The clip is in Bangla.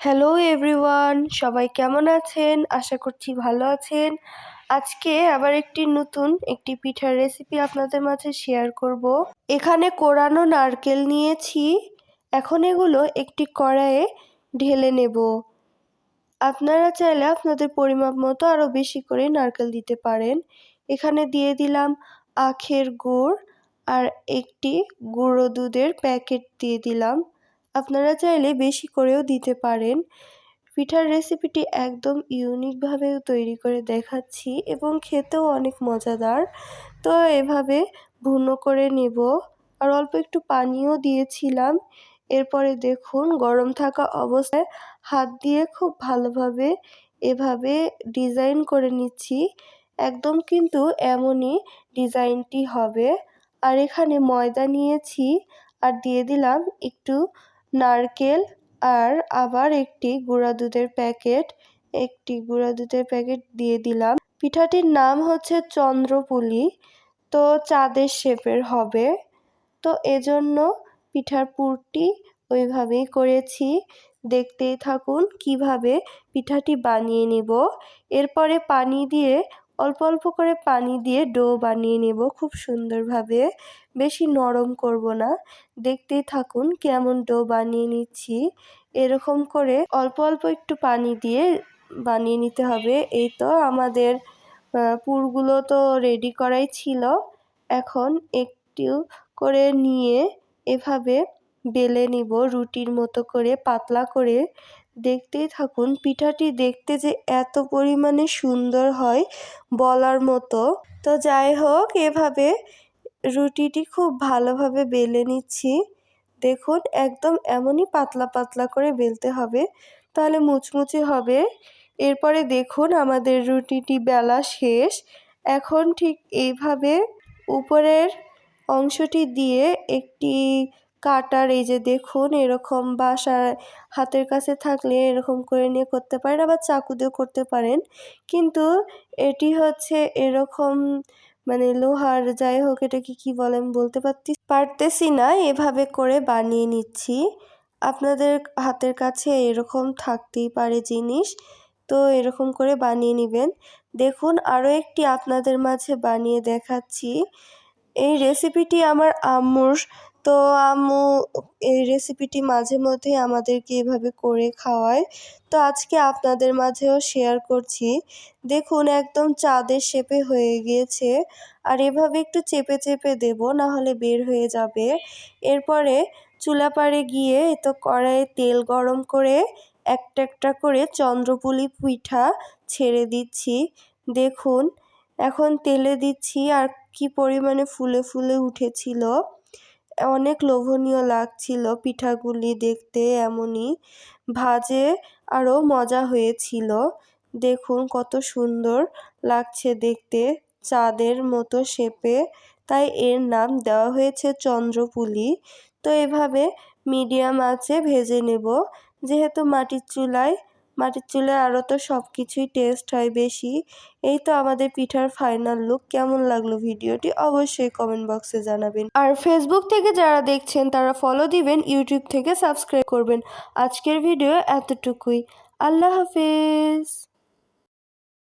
হ্যালো এভরিওয়ান সবাই কেমন আছেন? আশা করছি ভালো আছেন। আজকে আবার একটি নতুন, একটি পিঠার রেসিপি আপনাদের মাঝে শেয়ার করব। এখানে কোরানো নারকেল নিয়েছি। এখন এগুলো একটি কড়াইয়ে ঢেলে নেব। আপনারা চাইলে আপনাদের পরিমাপ মতো আরও বেশি করে নারকেল দিতে পারেন। এখানে দিয়ে দিলাম আখের গুড় আর একটি গুঁড়ো দুধের প্যাকেট দিয়ে দিলাম। আপনারা চাইলে বেশি করেও দিতে পারেন। পিঠার রেসিপিটি একদম ইউনিকভাবে তৈরি করে দেখাচ্ছি এবং খেতেও অনেক মজাদার। তো এভাবে ভুনো করে নেব। আর অল্প একটু পানিও দিয়েছিলাম। এরপরে দেখুন, গরম থাকা অবস্থায় হাত দিয়ে খুব ভালোভাবে এভাবে ডিজাইন করে নিচ্ছি। একদম কিন্তু এমনই ডিজাইনটি হবে। আর এখানে ময়দা নিয়েছি। আর দিয়ে দিলাম একটু নারকেল আর আবার একটি গুঁড়া দুধের প্যাকেট, একটি গুঁড়া দুধের প্যাকেট দিয়ে দিলাম। পিঠাটির নাম হচ্ছে চন্দ্রপুলি, তো চাঁদের শেপের হবে। তো এজন্য পিঠার পুরটি ওইভাবেই করেছি। দেখতেই থাকুন কীভাবে পিঠাটি বানিয়ে নেব। এরপরে পানি দিয়ে অল্প অল্প করে পানি দিয়ে ডো বানিয়ে নেব খুব সুন্দরভাবে। বেশি নরম করব না। দেখতেই থাকুন কেমন ডো বানিয়ে নিচ্ছি। এরকম করে অল্প অল্প একটু পানি দিয়ে বানিয়ে নিতে হবে। এই তো আমাদের পুরগুলো তো রেডি করাই ছিল। এখন একটু করে নিয়ে এভাবে বেলে নিব রুটির মতো করে, পাতলা করে। দেখতেই থাকুন, পিঠাটি দেখতে যে এত পরিমাণে সুন্দর হয় বলার মতো। তো যাই হোক, এভাবে রুটিটি খুব ভালোভাবে বেলে নিচ্ছি। দেখুন, একদম এমনই পাতলা পাতলা করে বেলতে হবে, তাহলে মুচমুচে হবে। এরপরে দেখুন, আমাদের রুটিটি বেলা শেষ। এখন ঠিক এইভাবে উপরের অংশটি দিয়ে একটি কাটার, এই যে দেখুন, এরকম বাসার হাতের কাছে থাকলে এরকম করে নিয়ে করতে পারেন, আবার চাকু দিয়েও করতে পারেন। কিন্তু এটি হচ্ছে এরকম মানে লোহার, যাই হোক এটাকে কি বলে আমি বলতে পারতি, পারতেছি না, এভাবে করে বানিয়ে নিচ্ছি। আপনাদের হাতের কাছে এরকম থাকতেই পারে জিনিস, তো এরকম করে বানিয়ে নেবেন। দেখুন, আরও একটি আপনাদের মাঝে বানিয়ে দেখাচ্ছি। এই রেসিপিটি আমার আম্মুর তো আম্মু, এই রেসিপিটি মাঝে মধ্যে আমাদেরকে এভাবে করে খাওয়ায়। তো আজকে আপনাদের মাঝেও শেয়ার করছি। দেখুন, একদম চাঁদের শেপে হয়ে গিয়েছে। আর এভাবে একটু চেপে চেপে দেব না হলে বের হয়ে যাবে। এরপরে চুলা পাড়ে গিয়ে তো কড়াইয়ে তেল গরম করে একটা একটা করে চন্দ্রপুলি পিঠা ছেড়ে দিচ্ছি। দেখুন, এখন তেলে দিচ্ছি আর কি পরিমাণে ফুলে ফুলে উঠেছিল। অনেক লোভনীয় লাগছিল পিঠাগুলি দেখতে এমনই। ভাজে আরও মজা হয়েছিল। দেখুন কত সুন্দর লাগছে দেখতে। চাঁদের মতো শেপে। তাই এর নাম দেওয়া হয়েছে চন্দ্রপুলি। তো এভাবে মিডিয়াম আঁচে ভেজে নেব। যেহেতু মাটির চুলায় মাটির চুলে আরও তো সব কিছুই টেস্ট হয় বেশি। এই তো আমাদের পিঠার ফাইনাল লুক কেমন লাগল ভিডিওটি অবশ্যই কমেন্ট বক্সে জানাবেন। আর ফেসবুক থেকে যারা দেখছেন, তারা ফলো দিবেন ইউটিউব থেকে সাবস্ক্রাইব করবেন। আজকের ভিডিও এতটুকুই। আল্লাহ হাফেজ।